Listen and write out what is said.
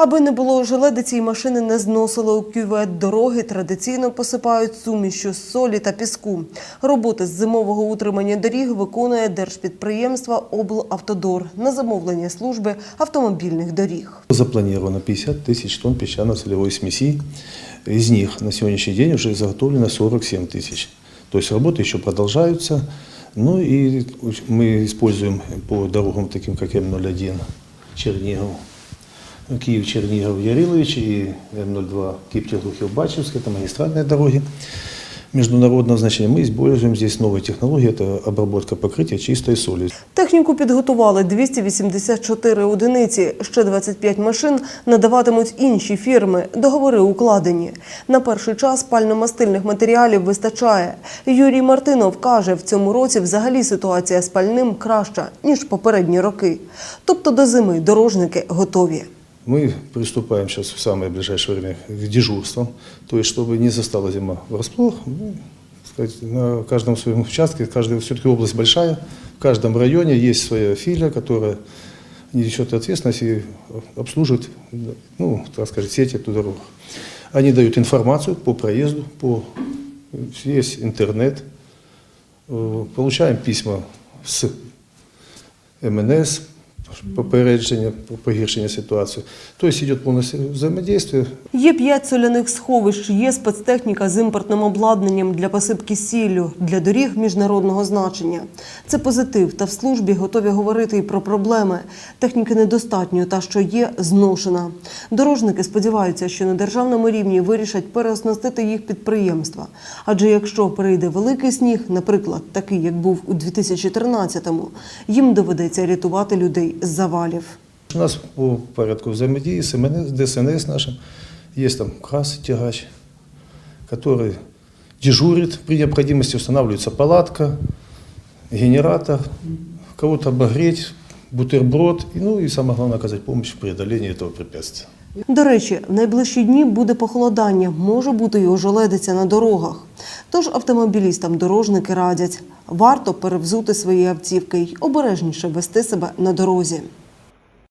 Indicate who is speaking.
Speaker 1: Аби не було желедиці і машини не зносили у кювет, дороги традиційно посипають сумішю з солі та піску. Роботи з зимового утримання доріг виконує держпідприємство «Облавтодор» на замовлення служби автомобільних доріг.
Speaker 2: Запланировано 50 тысяч тонн песчано-солевой смеси. Из них на сегодняшний день уже заготовлено 47 тысяч. То есть работы еще продолжаются. Ну и мы используем по дорогам таким, как М01 Чернигов, Киев, Чернигов, Ярилович и М02 Киптелухов, Бачевск. Это магистральные дороги международного значения. Мы используем здесь новые технологии. Это обработка покрытия чистой солью.
Speaker 1: Техніку підготували 284 одиниці. Ще 25 машин надаватимуть інші фірми. Договори укладені. На перший час пально-мастильних матеріалів вистачає. Юрій Мартинов каже, в цьому році взагалі ситуація з пальним краща ніж попередні роки. Тобто до зими дорожники готові.
Speaker 2: Мы приступаем сейчас в самое ближайшее время к дежурствам, то есть чтобы не застала зима врасплох. Ну, сказать, на каждом своем участке, каждая все-таки область большая, в каждом районе есть своя филия, которая несет ответственность и обслуживает, ну, так сказать, сеть эту дорогу. Они дают информацию по проезду, по есть интернет, Э, получаем письма с МНС, попередження, погіршення ситуації. Тобто йде повністю взаємодействие.
Speaker 1: Є п'ять соляних сховищ, є спецтехніка з імпортним обладнанням для посипки сіллю, для доріг міжнародного значення. Це позитив, та в службі готові говорити і про проблеми. Техніки недостатньо, та що є, зношена. Дорожники сподіваються, що на державному рівні вирішать переоснастити їх підприємства. Адже якщо прийде великий сніг, наприклад, такий, як був у 2013-му, їм доведеться рятувати людей завалів.
Speaker 2: У нас по порядку взаємодії з ДСНС нашим є там КАС, тягач, який дежурит. При необхідності, встановлюється палатка, генератор, кого-то обогреть, бутерброд, ну і главное оказать помощь в преодолении этого препятствия.
Speaker 1: До речі, в найближчі дні буде похолодання, може бути й ожеледиця на дорогах. Тож автомобілістам дорожники радять, варто перевзути свої автівки й обережніше вести себе на дорозі.